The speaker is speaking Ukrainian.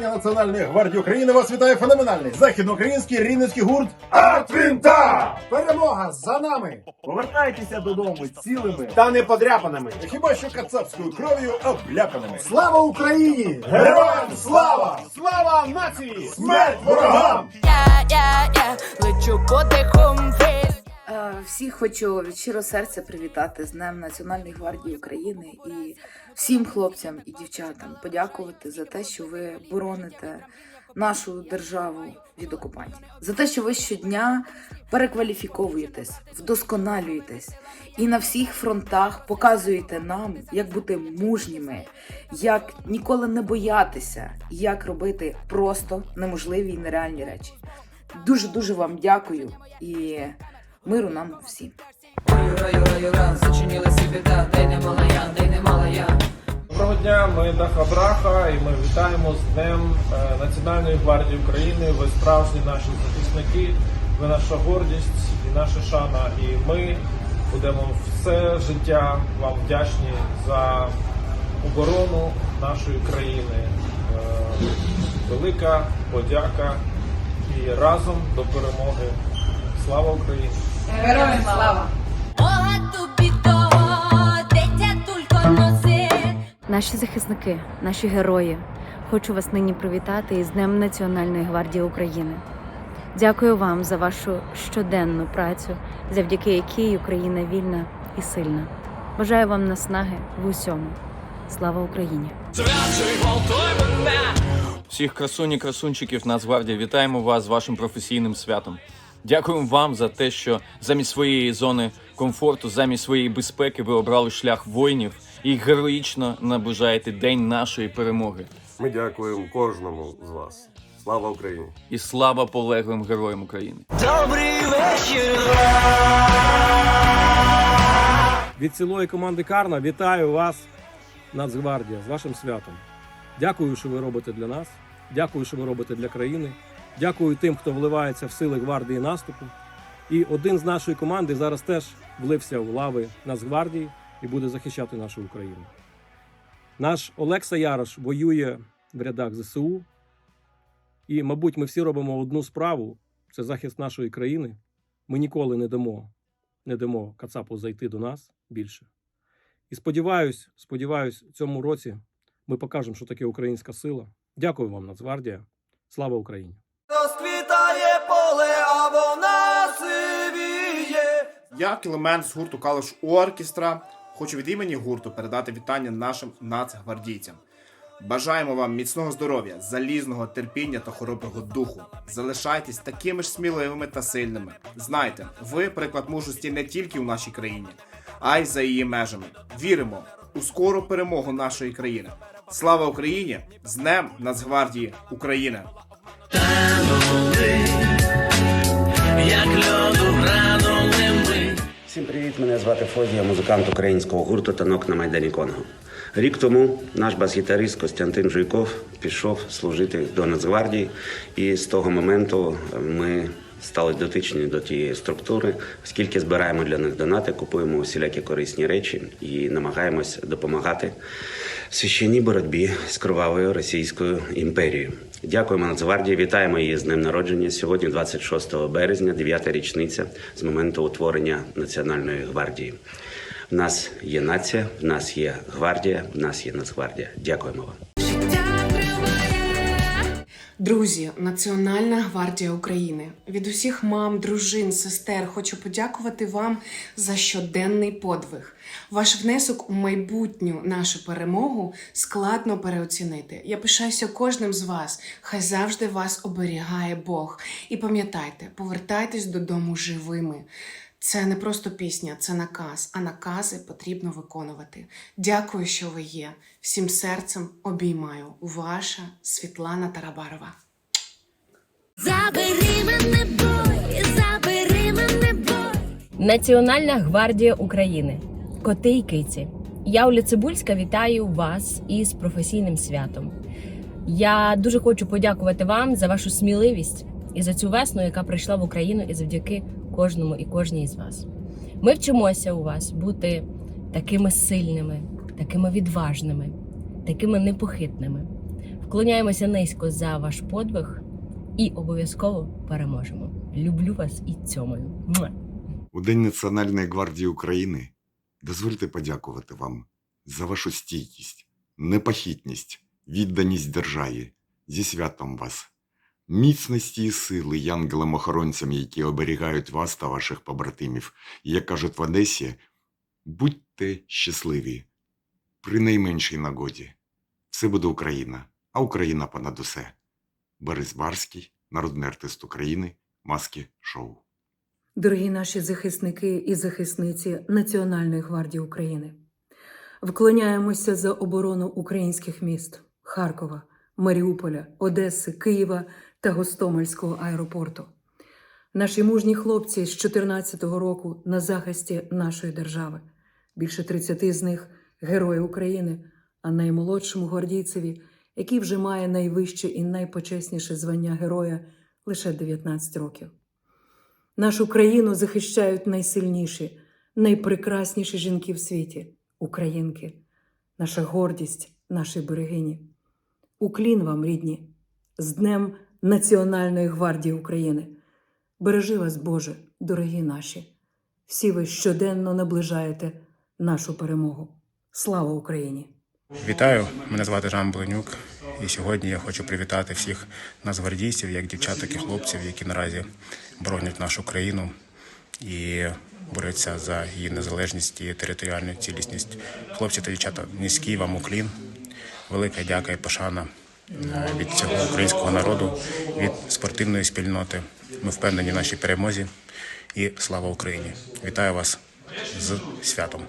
Дня Національної гвардії України вас вітає феноменальний західноукраїнський рівненський гурт Артвінта! Перемога за нами! Повертайтеся додому цілими. Та не подряпаними! Хіба що кацапською кров'ю обляпаними. Слава Україні! Героям слава! Слава нації! Смерть ворогам! Я, я, я лечу подихом весь. Е, Всіх хочу від щирого серця привітати з Днем Національної гвардії України і всім хлопцям і дівчатам подякувати за те, що ви бороните нашу державу від окупантів, за те, що ви щодня перекваліфіковуєтесь, вдосконалюєтесь і на всіх фронтах показуєте нам, як бути мужніми, як ніколи не боятися, як робити просто неможливі і нереальні речі. Дуже дуже вам дякую і миру нам всім. Доброго дня, ми Даха Браха і ми вітаємо з Днем Національної гвардії України. Ви справжні наші захисники, ви наша гордість і наша шана. І ми будемо все життя вам вдячні за оборону нашої країни. Велика подяка і разом до перемоги. Слава Україні! Дитя тільки. Наші захисники, наші герої. Хочу вас нині привітати із Днем Національної гвардії України. Дякую вам за вашу щоденну працю, завдяки якій Україна вільна і сильна. Бажаю вам наснаги в усьому. Слава Україні! Всіх красуні красунчиків Нацгвардії вітаємо вас з вашим професійним святом. Дякуємо вам за те, що замість своєї зони комфорту, замість своєї безпеки ви обрали шлях воїнів і героїчно наближаєте день нашої перемоги. Ми дякуємо кожному з вас. Слава Україні! І слава полеглим героям України. Від цілої команди Карна вітаю вас, Нацгвардія, з вашим святом. Дякую, що ви робите для нас. Дякую, що ви робите для країни. Дякую тим, хто вливається в сили гвардії наступу. І один з нашої команди зараз теж влився в лави Нацгвардії і буде захищати нашу Україну. Наш Олекса Ярош воює в рядах ЗСУ. І, мабуть, ми всі робимо одну справу це захист нашої країни. Ми ніколи не дамо не дамо Кацапу зайти до нас більше. І сподіваюсь, сподіваюсь, в цьому році ми покажемо, що таке українська сила. Дякую вам, Нацгвардія. Слава Україні! Я Кілемен з гурту Калуш Оркестра. Хочу від імені гурту передати вітання нашим нацгвардійцям. Бажаємо вам міцного здоров'я, залізного терпіння та хороброго духу. Залишайтесь такими ж сміливими та сильними. Знайте, ви приклад мужності не тільки у нашій країні, а й за її межами. Віримо у скору перемогу нашої країни. Слава Україні! З Днем Нацгвардії України! Всім привіт! Мене звати Фозі, я музикант українського гурту Танок на Майдані Конго. Рік тому наш бас-гітарист Костянтин Жуйков пішов служити до Нацгвардії, і з того моменту ми стали дотичні до тієї структури, оскільки збираємо для них донати, купуємо усілякі корисні речі і намагаємось допомагати священній боротьбі з кровавою російською імперією. Дякуємо Нацгвардії, вітаємо її з днем народження. Сьогодні, 26 березня, 9-та річниця з моменту утворення Національної гвардії. В нас є нація, в нас є гвардія, в нас є Нацгвардія. Дякуємо вам. Друзі, Національна гвардія України від усіх мам, дружин, сестер хочу подякувати вам за щоденний подвиг. Ваш внесок у майбутню нашу перемогу складно переоцінити. Я пишаюся кожним з вас. Хай завжди вас оберігає Бог. І пам'ятайте, повертайтесь додому живими. Це не просто пісня, це наказ, а накази потрібно виконувати. Дякую, що ви є. Всім серцем обіймаю. Ваша Світлана Тарабарова. Забери мене бой, забери мене бой. Національна гвардія України. Коти й киці. Я Оля Цибульська вітаю вас із професійним святом. Я дуже хочу подякувати вам за вашу сміливість і за цю весну, яка прийшла в Україну, і завдяки кожному і кожній з вас. Ми вчимося у вас бути такими сильними, такими відважними, такими непохитними. Вклоняємося низько за ваш подвиг і обов'язково переможемо. Люблю вас і цьомаю. Муа! У День Національної гвардії України дозвольте подякувати вам за вашу стійкість, непохитність, відданість державі. Зі святом вас, міцності і сили янголам-охоронцям, які оберігають вас та ваших побратимів. І, як кажуть в Одесі, будьте щасливі при найменшій нагоді. Все буде Україна, а Україна понад усе. Борис Барський, народний артист України, маски шоу. Дорогі наші захисники і захисниці Національної гвардії України, вклоняємося за оборону українських міст Харкова, Маріуполя, Одеси, Києва та Гостомельського аеропорту. Наші мужні хлопці з 2014 року на захисті нашої держави. Більше 30 з них герої України, а наймолодшому гвардійцеві, який вже має найвище і найпочесніше звання героя, лише 19 років. Нашу країну захищають найсильніші, найпрекрасніші жінки в світі українки, наша гордість, наші берегині. Уклін вам, рідні, з Днем Національної гвардії України. Бережи вас, Боже, дорогі наші. Всі ви щоденно наближаєте нашу перемогу. Слава Україні! Вітаю, мене звати Жан Бленюк. І сьогодні я хочу привітати всіх нацгвардійців, як дівчат, так і хлопців, які наразі боронять нашу країну і борються за її незалежність і територіальну цілісність. Хлопці та дівчата, низький вам уклін, велика дяка і пошана від цього українського народу, від спортивної спільноти. Ми впевнені в нашій перемозі і слава Україні! Вітаю вас з святом!